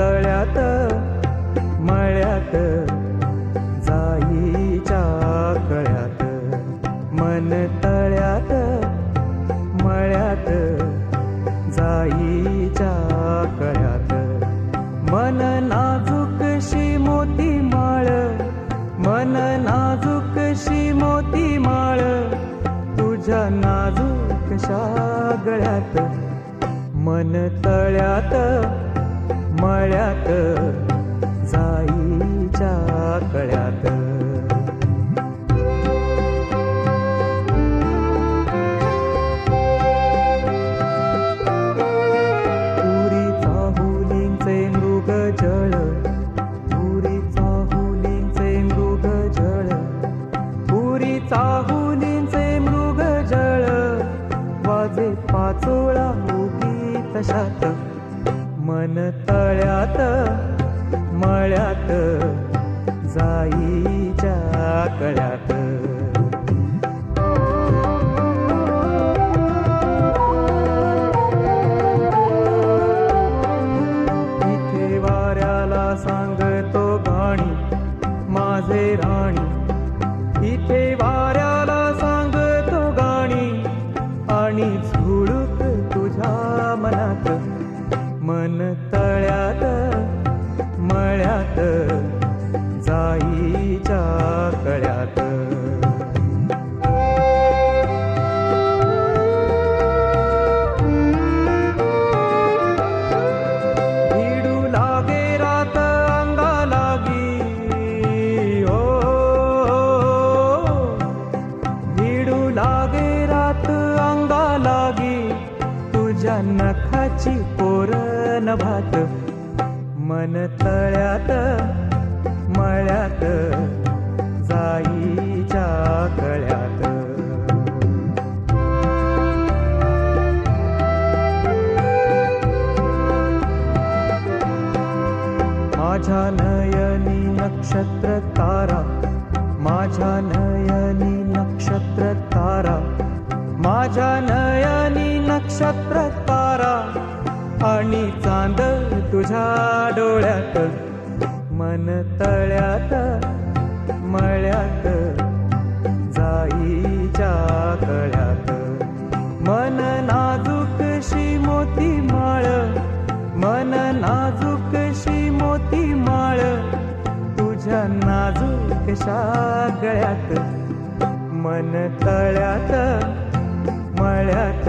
तळ्यात मळ्यात जाईच्या कळ्यात मन तळ्यात मळ्यात जाईच्या कळ्यात. मन नाजूकशी मोती माळ मन नाजूकशी मोती माळ तुझ्या नाजूकशा गळ्यात. मन तळ्यात मळ्यात जाईच्या कळ्यात. पुरीचा हुलींचे मृग जळ. पुरीचा हुलींचे मृग जळ. पुरीचा हुलींचे मृग जळ. वाजे पाचोळा उगी तशात. मन तळ्यात मळ्यात जाईच्या कळ्यात. इथे वाऱ्याला सांगतो गाणी माझे राणी. इथे वाऱ्याला सांगतो गाणी आणि झुळू मळ्यात जाईच्या कळ्यात. भिडू लागे रात अंगा लागी. ओ भिडू लागे रात अंगा लागी. तुझ्या नखाची पोरण भात मन तळ्यात मळ्यात जाईच्या कळ्यात माझ्या नयनी नक्षत्र तारा माझ्या नयनी नक्षत्र तारा माझ्या नयनी नक्षत्र तारा आणि चांद तुझ्या डोळ्यात मन तळ्यात मळ्यात जाईच्या कळ्यात मन नाजूकशी मोती माळ मन नाजूकशी मोती माळ तुझ्या नाजूकशा गळ्यात. मन तळ्यात मळ्यात